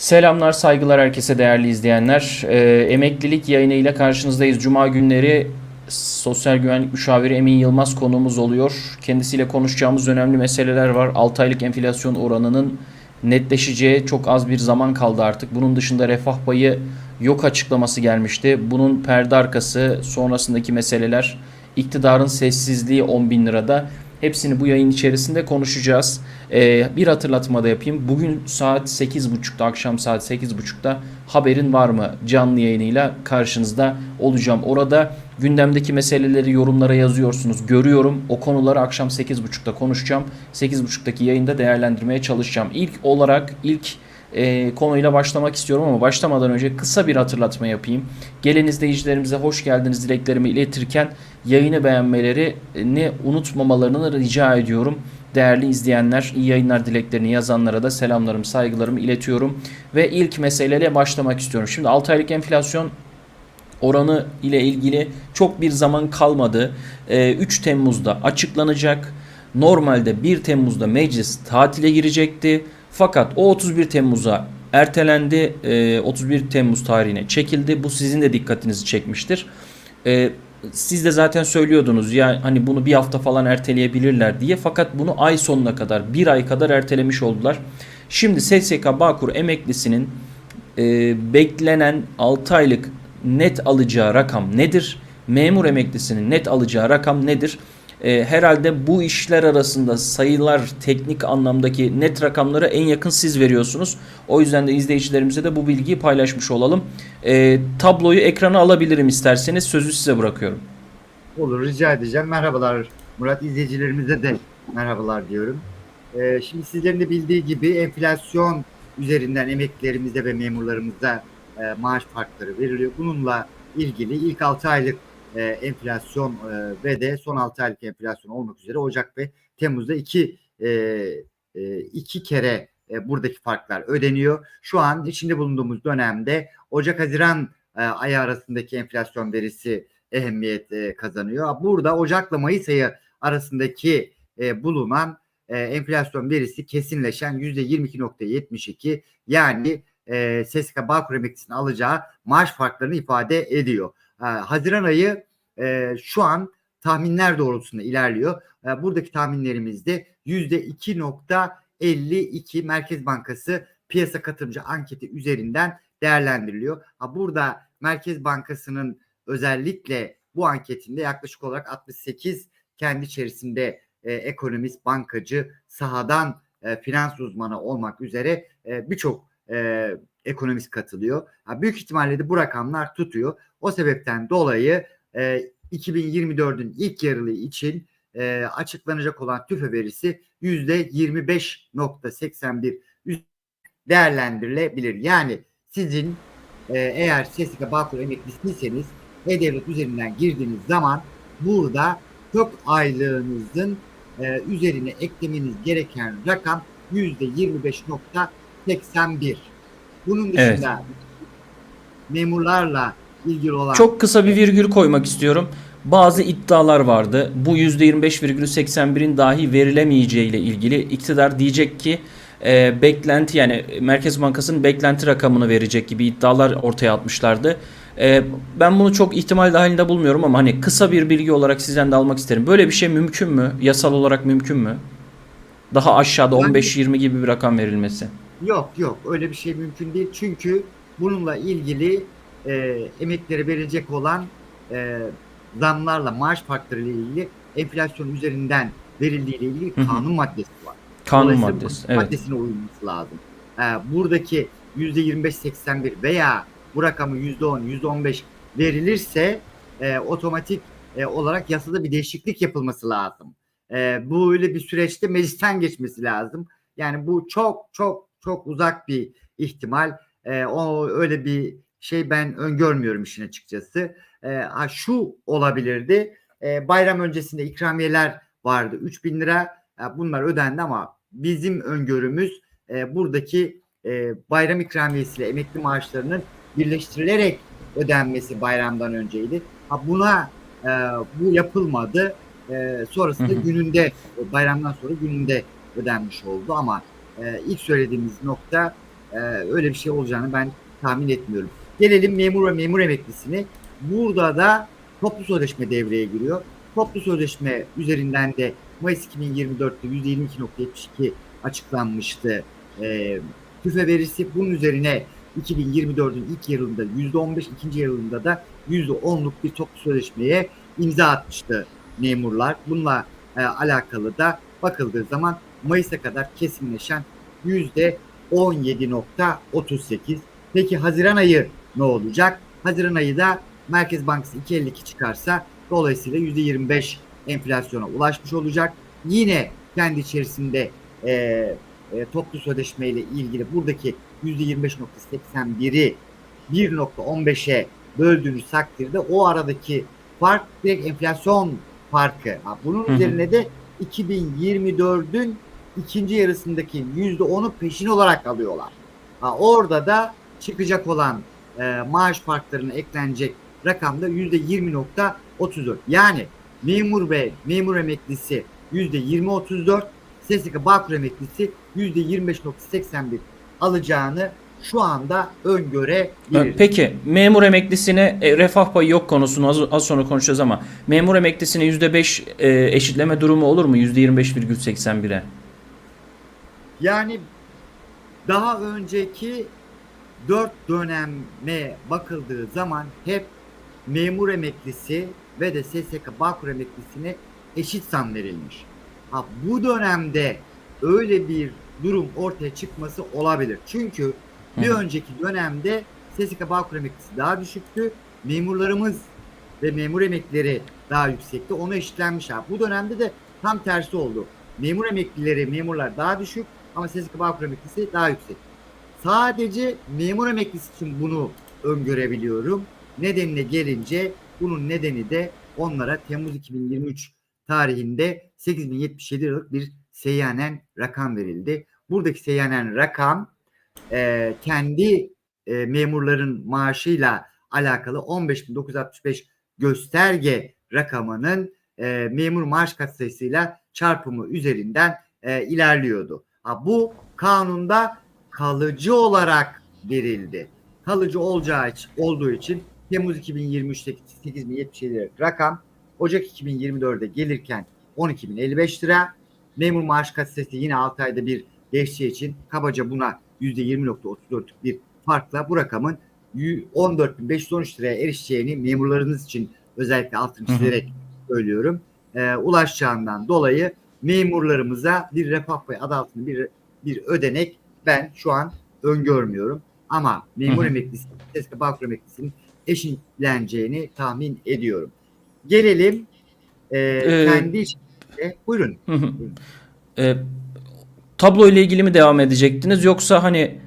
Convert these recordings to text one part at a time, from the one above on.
Selamlar, saygılar herkese değerli izleyenler. Ee, emeklilik yayınıyla karşınızdayız. Cuma günleri Sosyal Güvenlik Müşaviri Emin Yılmaz konuğumuz oluyor. Kendisiyle konuşacağımız önemli meseleler var. 6 aylık enflasyon oranının netleşeceği çok az bir zaman kaldı artık. Bunun dışında refah payı yok açıklaması gelmişti. Bunun perde arkası sonrasındaki meseleler, iktidarın sessizliği 10 bin lirada. Hepsini bu yayın içerisinde konuşacağız. Ee, bir hatırlatma da yapayım. Bugün saat 8.30'da, akşam saat 8.30'da haberin var mı canlı yayınıyla karşınızda olacağım. Orada gündemdeki meseleleri yorumlara yazıyorsunuz. Görüyorum. O konuları akşam 8.30'da konuşacağım. 8.30'daki yayında değerlendirmeye çalışacağım. İlk olarak ilk e, konuyla başlamak istiyorum ama başlamadan önce kısa bir hatırlatma yapayım. Gelen izleyicilerimize hoş geldiniz dileklerimi iletirken yayını beğenmelerini unutmamalarını rica ediyorum. Değerli izleyenler, iyi yayınlar dileklerini yazanlara da selamlarımı, saygılarımı iletiyorum. Ve ilk meseleyle başlamak istiyorum. Şimdi 6 aylık enflasyon oranı ile ilgili çok bir zaman kalmadı. Ee, 3 Temmuz'da açıklanacak. Normalde 1 Temmuz'da meclis tatile girecekti. Fakat o 31 Temmuz'a ertelendi. Ee, 31 Temmuz tarihine çekildi. Bu sizin de dikkatinizi çekmiştir. Ee, siz de zaten söylüyordunuz ya hani bunu bir hafta falan erteleyebilirler diye. Fakat bunu ay sonuna kadar bir ay kadar ertelemiş oldular. Şimdi SSK Bağkur emeklisinin e, beklenen 6 aylık net alacağı rakam nedir? Memur emeklisinin net alacağı rakam nedir? E, herhalde bu işler arasında sayılar teknik anlamdaki net rakamları en yakın siz veriyorsunuz. O yüzden de izleyicilerimize de bu bilgiyi paylaşmış olalım. E, tabloyu ekrana alabilirim isterseniz sözü size bırakıyorum. Olur rica edeceğim. Merhabalar Murat izleyicilerimize de merhabalar diyorum. Ee, şimdi sizlerin de bildiği gibi enflasyon üzerinden emeklilerimize ve memurlarımıza e, maaş farkları veriliyor. Bununla ilgili ilk 6 aylık e, enflasyon e, ve de son 6 aylık enflasyon olmak üzere Ocak ve Temmuz'da iki e, e, iki kere e, buradaki farklar ödeniyor. Şu an içinde bulunduğumuz dönemde Ocak-Haziran e, ayı arasındaki enflasyon verisi ehemmiyet e, kazanıyor. Burada Ocak'la Mayıs ayı arasındaki e, bulunan e, enflasyon verisi kesinleşen %22.72 yani e, SSK Bağkur emeklisinin alacağı maaş farklarını ifade ediyor. Haziran ayı e, şu an tahminler doğrultusunda ilerliyor. E, buradaki tahminlerimizde %2.52 Merkez Bankası piyasa katılımcı anketi üzerinden değerlendiriliyor. Ha, burada Merkez Bankası'nın özellikle bu anketinde yaklaşık olarak 68 kendi içerisinde e, ekonomist, bankacı, sahadan e, finans uzmanı olmak üzere e, birçok e, ekonomist katılıyor. Ha, büyük ihtimalle de bu rakamlar tutuyor. O sebepten dolayı e, 2024'ün ilk yarılı için e, açıklanacak olan tüfe verisi %25.81 değerlendirilebilir. Yani sizin e, eğer SSK Bağkur emeklisiyseniz e-devlet üzerinden girdiğiniz zaman burada kök aylığınızın e, üzerine eklemeniz gereken rakam yüzde 25.81. Bunun dışında Evet. memurlarla ilgili olan Çok kısa bir virgül koymak istiyorum. Bazı iddialar vardı. Bu %25,81'in dahi verilemeyeceği ile ilgili iktidar diyecek ki e, beklenti yani Merkez Bankası'nın beklenti rakamını verecek gibi iddialar ortaya atmışlardı. E, ben bunu çok ihtimal dahilinde bulmuyorum ama hani kısa bir bilgi olarak sizden de almak isterim. Böyle bir şey mümkün mü? Yasal olarak mümkün mü? Daha aşağıda Yani- 15-20 gibi bir rakam verilmesi. Yok yok öyle bir şey mümkün değil. Çünkü bununla ilgili e, emeklere verilecek olan e, zamlarla maaş farkları ile ilgili enflasyon üzerinden verildiği ile ilgili Hı hı. kanun maddesi var. Kanun Dolayısıyla maddesi. Evet. maddesine uyulması lazım. Ee, buradaki %25-81 veya bu rakamı %10, %15 verilirse e, otomatik e, olarak yasada bir değişiklik yapılması lazım. E, bu öyle bir süreçte meclisten geçmesi lazım. Yani bu çok çok çok uzak bir ihtimal. E, o öyle bir şey ben öngörmüyorum işin açıkçası. E, ha, şu olabilirdi. E, bayram öncesinde ikramiyeler vardı. 3000 lira e, bunlar ödendi ama bizim öngörümüz e, buradaki e, bayram ikramiyesiyle emekli maaşlarının birleştirilerek ödenmesi bayramdan önceydi. Ha buna e, bu yapılmadı. E, sonrasında Hı hı. gününde bayramdan sonra gününde ödenmiş oldu ama e, ilk söylediğimiz nokta e, öyle bir şey olacağını ben tahmin etmiyorum. Gelelim memur ve memur emeklisini. Burada da toplu sözleşme devreye giriyor. Toplu sözleşme üzerinden de Mayıs 2024'te %22.72 açıklanmıştı e, tüfe verisi. Bunun üzerine 2024'ün ilk yarılında %15, ikinci yarılında da %10'luk bir toplu sözleşmeye imza atmıştı memurlar. Bununla e, alakalı da bakıldığı zaman Mayıs'a kadar kesinleşen %17.38. Peki Haziran ayı ne olacak? Haziran ayı da Merkez Bankası 2.52 çıkarsa dolayısıyla %25 enflasyona ulaşmış olacak. Yine kendi içerisinde e, e, toplu sözleşme ile ilgili buradaki %25.81'i 1.15'e böldüğünüz takdirde o aradaki fark direkt enflasyon farkı. Ha, bunun Hı hı. üzerine de 2024'ün ikinci yarısındaki %10'u peşin olarak alıyorlar. Ha, orada da çıkacak olan e, maaş farklarına eklenecek rakamda %20.34. Yani memur ve memur emeklisi %20.34, SSK Bağkur emeklisi %25.81 alacağını şu anda öngörebiliriz. Peki memur emeklisine e, refah payı yok konusunu az, az sonra konuşacağız ama memur emeklisine %5 e, eşitleme durumu olur mu %25,81'e? Yani daha önceki dört döneme bakıldığı zaman hep memur emeklisi ve de SSK Bağkur emeklisine eşit zam verilmiş. Ha, bu dönemde öyle bir durum ortaya çıkması olabilir. Çünkü bir Hı önceki dönemde SSK Bağkur emeklisi daha düşüktü. Memurlarımız ve memur emeklileri daha yüksekti. Ona eşitlenmiş. Ha. Bu dönemde de tam tersi oldu. Memur emeklileri, memurlar daha düşük ama SSK Bağkur emeklisi daha yüksek. Sadece memur emeklisi için bunu öngörebiliyorum. Nedenine gelince bunun nedeni de onlara Temmuz 2023 tarihinde 8077 liralık bir seyyanen rakam verildi. Buradaki seyyanen rakam e, kendi e, memurların maaşıyla alakalı 15.965 gösterge rakamının e, memur maaş katsayısıyla çarpımı üzerinden e, ilerliyordu. Ha, bu kanunda kalıcı olarak verildi. Kalıcı olacağı için, olduğu için Temmuz 2023'teki 8077 lira rakam Ocak 2024'de gelirken 12.055 lira. Memur maaş katsayısı yine 6 ayda bir değişeceği için kabaca buna %20.34'lük bir farkla bu rakamın 14.513 liraya erişeceğini memurlarınız için özellikle altını çizerek söylüyorum. E, ulaşacağından dolayı memurlarımıza bir refah payı adı altında bir, bir ödenek ben şu an öngörmüyorum. Ama memur emeklisi, eski Bağkur emeklisinin eşitleneceğini tahmin ediyorum. Gelelim e, Ee, kendi içinde. Buyurun. Hı hı. E, tablo ile ilgili mi devam edecektiniz yoksa hani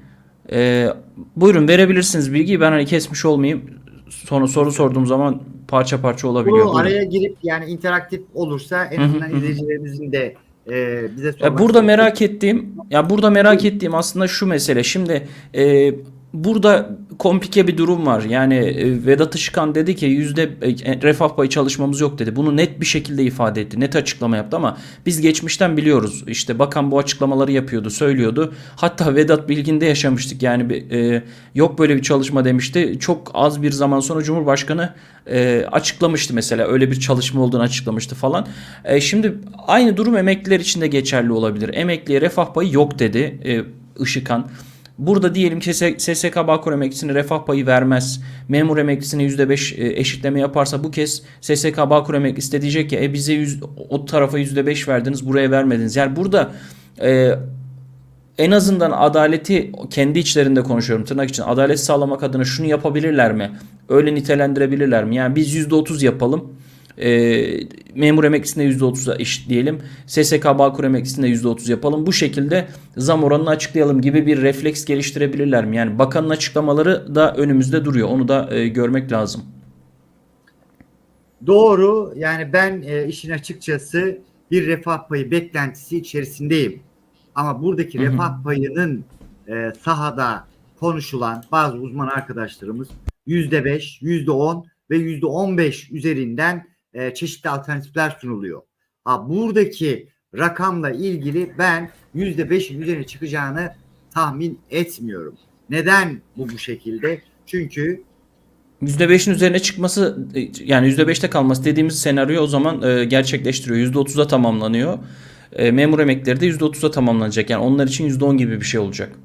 e, buyurun verebilirsiniz bilgiyi ben hani kesmiş olmayayım. Sonra soru sorduğum zaman parça parça olabiliyor. Bu Buyurun. araya girip yani interaktif olursa en azından izleyicilerimizin de e, bize Ya burada merak ettiğim ya burada merak ettiğim aslında şu mesele. Şimdi e, burada komplike bir durum var. Yani e, Vedat Işıkhan dedi ki yüzde e, refah payı çalışmamız yok dedi. Bunu net bir şekilde ifade etti. Net açıklama yaptı ama biz geçmişten biliyoruz. İşte bakan bu açıklamaları yapıyordu, söylüyordu. Hatta Vedat Bilgin'de yaşamıştık. Yani bir, e, yok böyle bir çalışma demişti. Çok az bir zaman sonra Cumhurbaşkanı e, açıklamıştı mesela. Öyle bir çalışma olduğunu açıklamıştı falan. E, şimdi aynı durum emekliler için de geçerli olabilir. Emekliye refah payı yok dedi e, Işıkhan. Burada diyelim ki SSK Bağkur emeklisine refah payı vermez. Memur emeklisine %5 e, eşitleme yaparsa bu kez SSK Bağkur emeklisi de diyecek ki e bize yüz, o tarafa %5 verdiniz buraya vermediniz. Yani burada e, en azından adaleti kendi içlerinde konuşuyorum tırnak için adalet sağlamak adına şunu yapabilirler mi? Öyle nitelendirebilirler mi? Yani biz %30 yapalım. E, memur emeklisine %30'a eşitleyelim. SSK Bağkur emeklisine %30 yapalım. Bu şekilde zam oranını açıklayalım gibi bir refleks geliştirebilirler mi? Yani bakanın açıklamaları da önümüzde duruyor. Onu da e, görmek lazım. Doğru. Yani ben e, işin açıkçası bir refah payı beklentisi içerisindeyim. Ama buradaki Hı hı. refah payının e, sahada konuşulan bazı uzman arkadaşlarımız yüzde beş, yüzde on ve yüzde on beş üzerinden e, çeşitli alternatifler sunuluyor. Ha, buradaki rakamla ilgili ben yüzde beşin üzerine çıkacağını tahmin etmiyorum. Neden bu bu şekilde? Çünkü %5'in üzerine çıkması yani %5'te kalması dediğimiz senaryo o zaman e, gerçekleştiriyor. %30'a tamamlanıyor. E, memur emekleri de %30'a tamamlanacak. Yani onlar için %10 gibi bir şey olacak.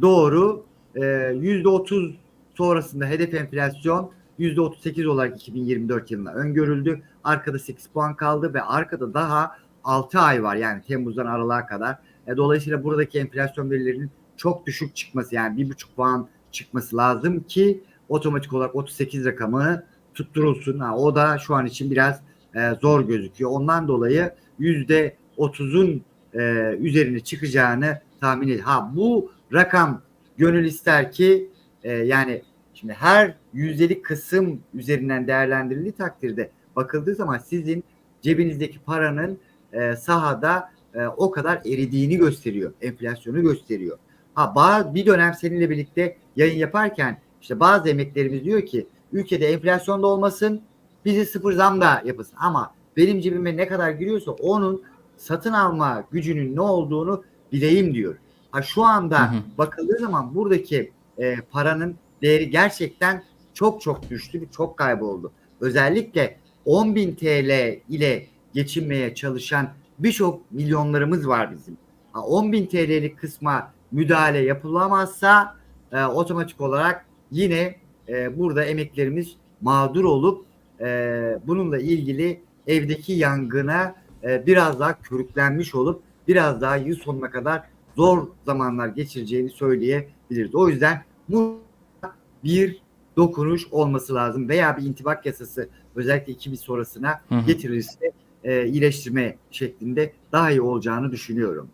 doğru e, %30 sonrasında hedef enflasyon %38 olarak 2024 yılında öngörüldü. Arkada 8 puan kaldı ve arkada daha 6 ay var yani Temmuz'dan Aralık'a kadar. E, dolayısıyla buradaki enflasyon verilerinin çok düşük çıkması yani 1,5 puan çıkması lazım ki otomatik olarak 38 rakamı tutturulsun. Ha, o da şu an için biraz e, zor gözüküyor. Ondan dolayı %30'un e, üzerine çıkacağını tahmin ediyorum. Ha bu rakam gönül ister ki e, yani şimdi her yüzdelik kısım üzerinden değerlendirildiği takdirde bakıldığı zaman sizin cebinizdeki paranın e, sahada e, o kadar eridiğini gösteriyor. Enflasyonu gösteriyor. Ha bazı bir dönem seninle birlikte yayın yaparken işte bazı emeklerimiz diyor ki ülkede enflasyon da olmasın bizi sıfır zam da yapılsın ama benim cebime ne kadar giriyorsa onun satın alma gücünün ne olduğunu bileyim diyor. Ha şu anda Hı hı. bakıldığı zaman buradaki e, paranın değeri gerçekten çok çok düştü, çok kayboldu. Özellikle 10.000 TL ile geçinmeye çalışan birçok milyonlarımız var bizim. Ha, 10.000 TL'lik kısma müdahale yapılamazsa e, otomatik olarak yine e, burada emeklerimiz mağdur olup e, bununla ilgili evdeki yangına e, biraz daha körüklenmiş olup biraz daha yıl sonuna kadar zor zamanlar geçireceğini söyleyebiliriz. O yüzden bu bir dokunuş olması lazım veya bir intibak yasası özellikle 2000 sonrasına Hı hı. getirilirse e, iyileştirme şeklinde daha iyi olacağını düşünüyorum.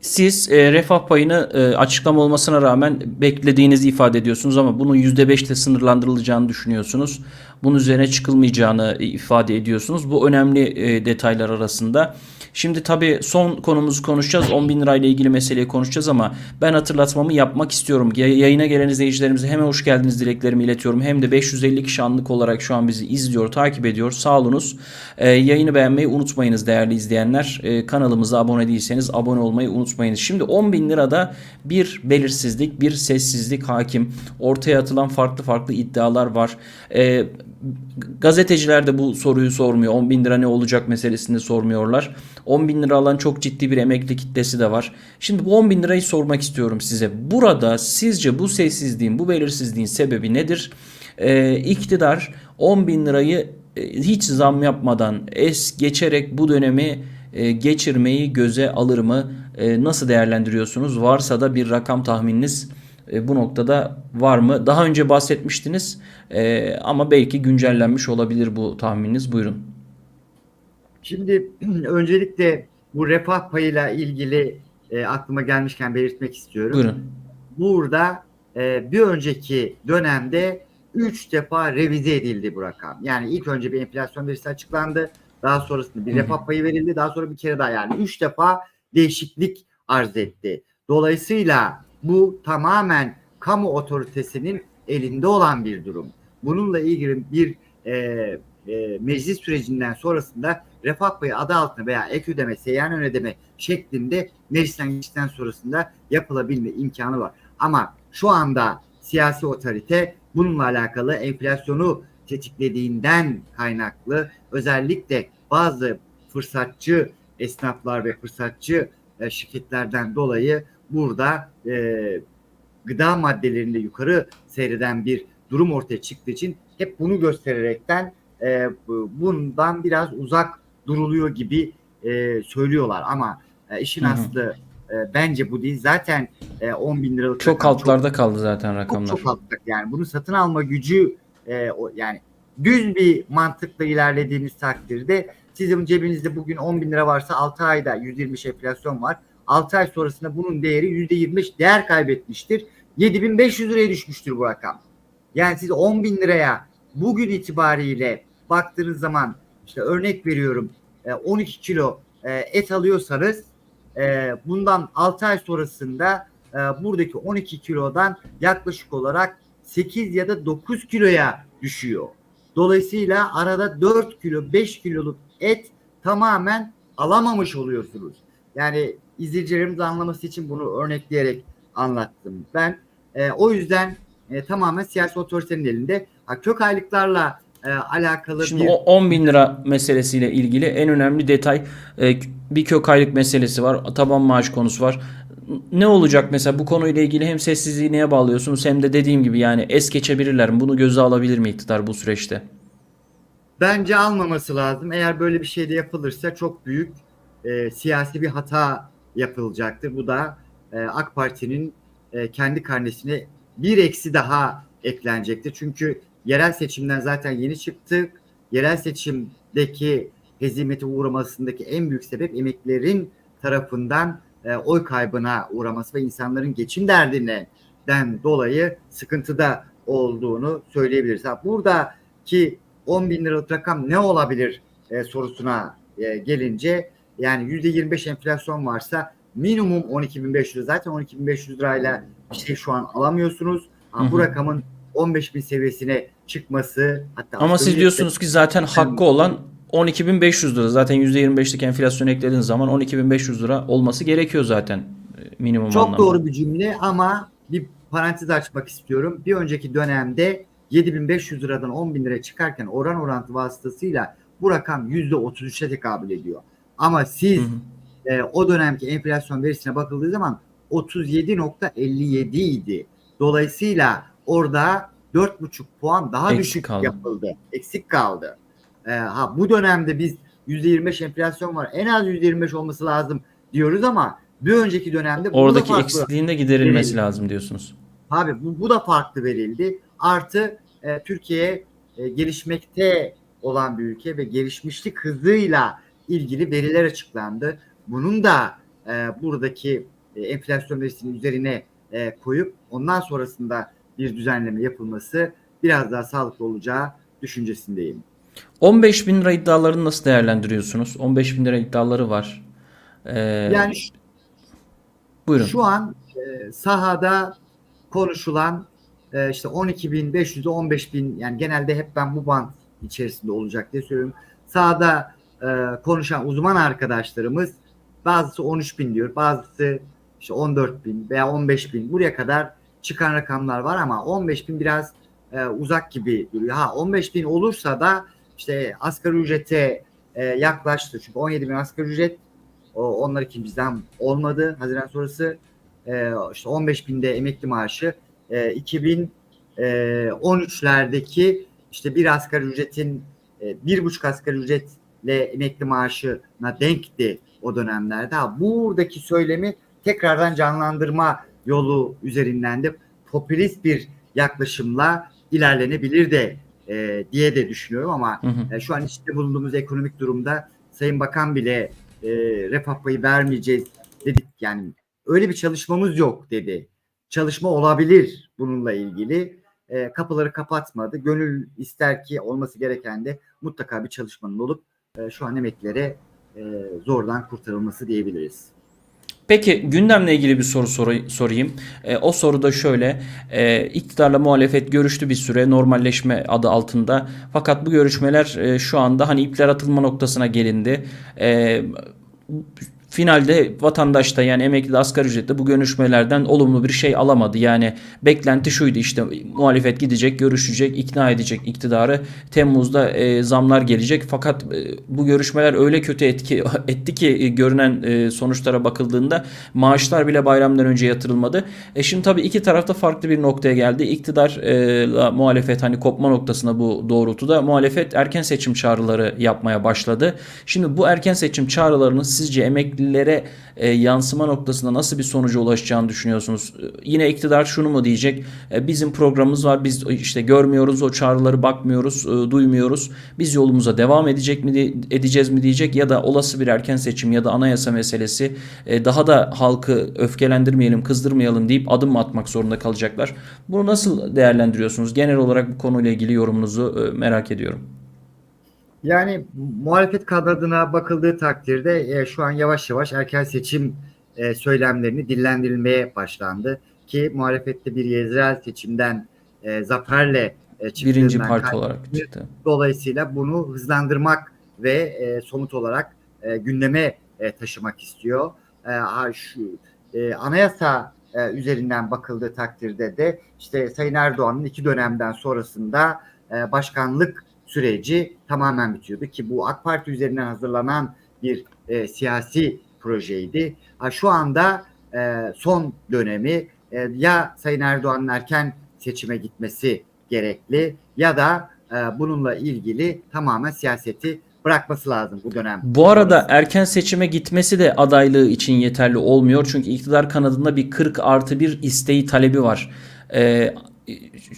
Siz e, refah payını e, açıklama olmasına rağmen beklediğinizi ifade ediyorsunuz ama bunun %5 ile sınırlandırılacağını düşünüyorsunuz. Bunun üzerine çıkılmayacağını ifade ediyorsunuz. Bu önemli e, detaylar arasında. Şimdi tabii son konumuzu konuşacağız. 10 bin lirayla ilgili meseleyi konuşacağız ama ben hatırlatmamı yapmak istiyorum. Ya- Yayına gelen izleyicilerimize hem hoş geldiniz dileklerimi iletiyorum hem de 550 kişi anlık olarak şu an bizi izliyor, takip ediyor. Sağ olunuz. E, yayını beğenmeyi unutmayınız değerli izleyenler. E, kanalımıza abone değilseniz abone olmayı unutmayınız. Şimdi 10 bin lirada bir belirsizlik, bir sessizlik hakim. Ortaya atılan farklı farklı iddialar var. E, gazeteciler de bu soruyu sormuyor. 10 bin lira ne olacak meselesini sormuyorlar. 10 bin lira alan çok ciddi bir emekli kitlesi de var. Şimdi bu 10 bin lirayı sormak istiyorum size. Burada sizce bu sessizliğin, bu belirsizliğin sebebi nedir? Ee, iktidar 10 bin lirayı e, hiç zam yapmadan es geçerek bu dönemi e, geçirmeyi göze alır mı? E, nasıl değerlendiriyorsunuz? Varsa da bir rakam tahmininiz e, bu noktada var mı? Daha önce bahsetmiştiniz e, ama belki güncellenmiş olabilir bu tahmininiz. Buyurun. Şimdi öncelikle bu refah payıyla ilgili e, aklıma gelmişken belirtmek istiyorum. Buyurun. Burada e, bir önceki dönemde 3 defa revize edildi bu rakam. Yani ilk önce bir enflasyon verisi açıklandı. Daha sonrasında bir refah payı verildi. Daha sonra bir kere daha yani 3 defa değişiklik arz etti. Dolayısıyla bu tamamen kamu otoritesinin elinde olan bir durum. Bununla ilgili bir e, e, meclis sürecinden sonrasında refah payı adı altında veya ek ödeme, seyyan ön ödeme şeklinde meclisten geçtikten sonrasında yapılabilme imkanı var. Ama şu anda siyasi otorite bununla alakalı enflasyonu tetiklediğinden kaynaklı özellikle bazı fırsatçı esnaflar ve fırsatçı e, şirketlerden dolayı burada e, gıda maddelerinde yukarı seyreden bir durum ortaya çıktığı için hep bunu göstererekten e, bu- bundan biraz uzak duruluyor gibi e, söylüyorlar ama e, işin Hı hı. aslı e, bence bu değil. Zaten e, 10 bin liralık Çok altlarda kaldı zaten çok, rakamlar. çok altta. Yani bunu satın alma gücü e, o, yani düz bir mantıkla ilerlediğiniz takdirde sizin cebinizde bugün 10 bin lira varsa 6 ayda 125 enflasyon var. 6 ay sonrasında bunun değeri %25 değer kaybetmiştir. 7500 liraya düşmüştür bu rakam. Yani siz 10 bin liraya bugün itibariyle baktığınız zaman işte örnek veriyorum e, 12 kilo e, et alıyorsanız e, bundan 6 ay sonrasında e, buradaki 12 kilodan yaklaşık olarak 8 ya da 9 kiloya düşüyor. Dolayısıyla arada 4 kilo 5 kiloluk et tamamen alamamış oluyorsunuz. Yani izleyicilerimiz anlaması için bunu örnekleyerek anlattım ben. E, o yüzden e, tamamen siyasi otoritenin elinde. Ha, kök aylıklarla e, alakalı Şimdi bir o 10 bin lira meselesiyle ilgili en önemli detay e, bir kök aylık meselesi var. Taban maaş konusu var. Ne olacak mesela bu konuyla ilgili hem sessizliği neye bağlıyorsunuz hem de dediğim gibi yani es geçebilirler mi? Bunu göze alabilir mi iktidar bu süreçte? Bence almaması lazım. Eğer böyle bir şey de yapılırsa çok büyük e, siyasi bir hata yapılacaktır. Bu da e, AK Parti'nin e, kendi karnesine bir eksi daha eklenecektir. Çünkü yerel seçimden zaten yeni çıktık. Yerel seçimdeki hezimete uğramasındaki en büyük sebep emeklilerin tarafından e, oy kaybına uğraması ve insanların geçim derdinden dolayı sıkıntıda olduğunu söyleyebiliriz. Ha, buradaki 10 bin liralık rakam ne olabilir e, sorusuna e, gelince yani %25 enflasyon varsa minimum 12.500 zaten 12.500 lirayla bir şey şu an alamıyorsunuz. Ha, bu hı. rakamın 15 bin seviyesine çıkması hatta Ama siz diyorsunuz ki zaten hakkı olan 12.500 lira. Zaten %25'lik enflasyon eklediğiniz zaman 12.500 lira olması gerekiyor zaten e, minimum Çok anlamda. doğru bir cümle ama bir parantez açmak istiyorum. Bir önceki dönemde 7500 liradan 10 bin liraya çıkarken oran orantı vasıtasıyla bu rakam %33'e tekabül ediyor. Ama siz Hı hı. e, o dönemki enflasyon verisine bakıldığı zaman 37.57 idi. Dolayısıyla orada 4,5 puan daha Eksik düşük kaldı. yapıldı. Eksik kaldı. E, ha bu dönemde biz %25 enflasyon var. En az %25 olması lazım diyoruz ama bir önceki dönemde Oradaki eksikliğin de giderilmesi verildi. lazım diyorsunuz. Abi bu, bu da farklı verildi. Artı e, Türkiye e, gelişmekte olan bir ülke ve gelişmişlik hızıyla ilgili veriler açıklandı. Bunun da e, buradaki e, enflasyon verisinin üzerine e, koyup ondan sonrasında bir düzenleme yapılması biraz daha sağlıklı olacağı düşüncesindeyim. 15 bin lira iddialarını nasıl değerlendiriyorsunuz? 15 bin lira iddiaları var. Ee, Yani buyurun. Şu an e, sahada konuşulan e, işte 12.500 ile 15.000 yani genelde hep ben bu band içerisinde olacak diye söylüyorum. Sahada e, konuşan uzman arkadaşlarımız bazısı 13.000 diyor, bazısı işte 14.000 veya 15.000 buraya kadar çıkan rakamlar var ama 15.000 biraz e, uzak gibi duruyor. Ha 15.000 olursa da işte asgari ücrete e, yaklaştı. Çünkü 17.000 asgari ücret o, onlar için bizden olmadı. Haziran sonrası e, işte 15 binde emekli maaşı e, 2013'lerdeki işte bir asgari ücretin e, bir buçuk asgari ücretle emekli maaşına denkti o dönemlerde. Ha, buradaki söylemi tekrardan canlandırma yolu üzerinden de popülist bir yaklaşımla ilerlenebilir de e, diye de düşünüyorum ama Hı hı. e, şu an içinde bulunduğumuz ekonomik durumda Sayın Bakan bile e, refah payı vermeyeceğiz dedik. Yani öyle bir çalışmamız yok dedi. Çalışma olabilir bununla ilgili. E, kapıları kapatmadı. Gönül ister ki olması gereken de mutlaka bir çalışmanın olup e, şu an emeklilere e, zordan kurtarılması diyebiliriz. Peki gündemle ilgili bir soru soru- sorayım. E, o soru da şöyle. E, iktidarla muhalefet görüştü bir süre normalleşme adı altında. Fakat bu görüşmeler e, şu anda hani ipler atılma noktasına gelindi. E, finalde vatandaş da yani emekli asgari ücretli bu görüşmelerden olumlu bir şey alamadı. Yani beklenti şuydu işte muhalefet gidecek, görüşecek, ikna edecek iktidarı. Temmuz'da e, zamlar gelecek. Fakat e, bu görüşmeler öyle kötü etki etti ki e, görünen e, sonuçlara bakıldığında maaşlar bile bayramdan önce yatırılmadı. E şimdi tabii iki tarafta farklı bir noktaya geldi. İktidarla muhalefet hani kopma noktasına bu doğrultuda muhalefet erken seçim çağrıları yapmaya başladı. Şimdi bu erken seçim çağrılarının sizce emeklilere e, yansıma noktasında nasıl bir sonuca ulaşacağını düşünüyorsunuz? E, Yine iktidar şunu mu diyecek? E, bizim programımız var. Biz işte görmüyoruz o çağrıları, bakmıyoruz, e, duymuyoruz. Biz yolumuza devam edecek mi edeceğiz mi diyecek ya da olası bir erken seçim ya da anayasa meselesi e, daha da halkı öfkelendirmeyelim, kızdırmayalım deyip adım mı atmak zorunda kalacaklar? Bunu nasıl değerlendiriyorsunuz? Genel olarak bu konuyla ilgili yorumunuzu e, merak ediyorum. Yani muhalefet kadroduna bakıldığı takdirde e, şu an yavaş yavaş erken seçim e, söylemlerini dillendirilmeye başlandı. Ki muhalefette bir yerel seçimden e, zaferle e, Birinci parti olarak çıktı. Dolayısıyla bunu hızlandırmak ve e, somut olarak e, gündeme e, taşımak istiyor. E, ha, şu e, anayasa e, üzerinden bakıldığı takdirde de işte Sayın Erdoğan'ın iki dönemden sonrasında e, başkanlık süreci tamamen bitiyordu ki bu AK Parti üzerinden hazırlanan bir e, siyasi projeydi. Ha, şu anda e, son dönemi e, ya Sayın Erdoğan'ın erken seçime gitmesi gerekli ya da e, bununla ilgili tamamen siyaseti bırakması lazım bu dönem. Bu arada erken seçime gitmesi de adaylığı için yeterli olmuyor. Çünkü iktidar kanadında bir 40 artı bir isteği talebi var. Ee,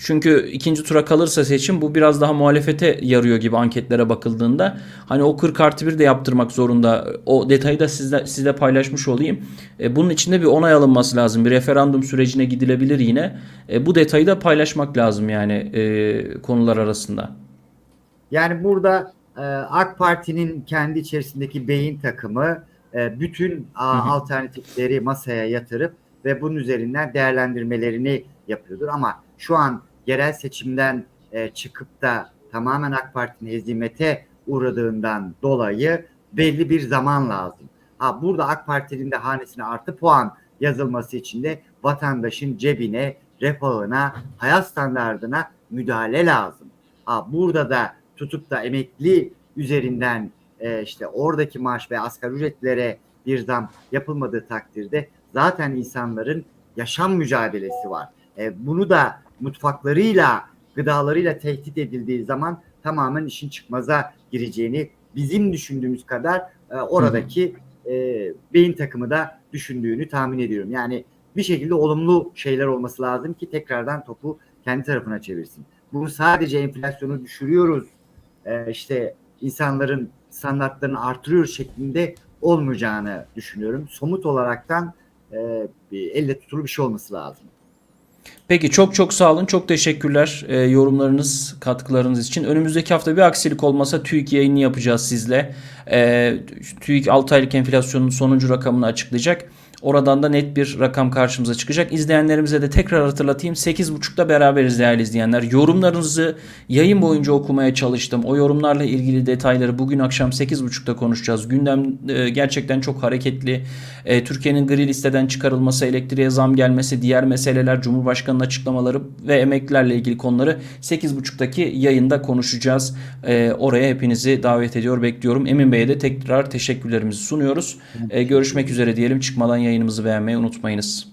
çünkü ikinci tura kalırsa seçim bu biraz daha muhalefete yarıyor gibi anketlere bakıldığında. Hani o 40 artı bir de yaptırmak zorunda. O detayı da sizle, sizle paylaşmış olayım. E, bunun içinde bir onay alınması lazım. Bir referandum sürecine gidilebilir yine. E, bu detayı da paylaşmak lazım yani e, konular arasında. Yani burada e, AK Parti'nin kendi içerisindeki beyin takımı e, bütün a, Hı hı. alternatifleri masaya yatırıp ve bunun üzerinden değerlendirmelerini yapıyordur. Ama şu an yerel seçimden e, çıkıp da tamamen AK Parti'nin hezimete uğradığından dolayı belli bir zaman lazım. Ha, burada AK Parti'nin de hanesine artı puan yazılması için de vatandaşın cebine, refahına, hayat standartına müdahale lazım. Ha, burada da tutup da emekli üzerinden e, işte oradaki maaş ve asgari ücretlere bir zam yapılmadığı takdirde zaten insanların yaşam mücadelesi var. E, bunu da mutfaklarıyla, gıdalarıyla tehdit edildiği zaman tamamen işin çıkmaza gireceğini bizim düşündüğümüz kadar e, oradaki e, beyin takımı da düşündüğünü tahmin ediyorum. Yani bir şekilde olumlu şeyler olması lazım ki tekrardan topu kendi tarafına çevirsin. Bunu sadece enflasyonu düşürüyoruz, e, işte insanların standartlarını artırıyoruz şeklinde olmayacağını düşünüyorum. Somut olaraktan e, elle tutulur bir şey olması lazım. Peki çok çok sağ olun. Çok teşekkürler e, yorumlarınız, katkılarınız için. Önümüzdeki hafta bir aksilik olmasa TÜİK yayını yapacağız sizle. E, TÜİK 6 aylık enflasyonun sonuncu rakamını açıklayacak. Oradan da net bir rakam karşımıza çıkacak. İzleyenlerimize de tekrar hatırlatayım. 8.30'da beraberiz değerli izleyenler. Yorumlarınızı yayın boyunca okumaya çalıştım. O yorumlarla ilgili detayları bugün akşam 8.30'da konuşacağız. Gündem e, gerçekten çok hareketli. E, Türkiye'nin gri listeden çıkarılması, elektriğe zam gelmesi, diğer meseleler, Cumhurbaşkanı'nın açıklamaları ve emeklilerle ilgili konuları 8.30'daki yayında konuşacağız. E, oraya hepinizi davet ediyor, bekliyorum. Emin Bey'e de tekrar teşekkürlerimizi sunuyoruz. Görüşmek üzere diyelim. Çıkmadan yayınımızı beğenmeyi unutmayınız.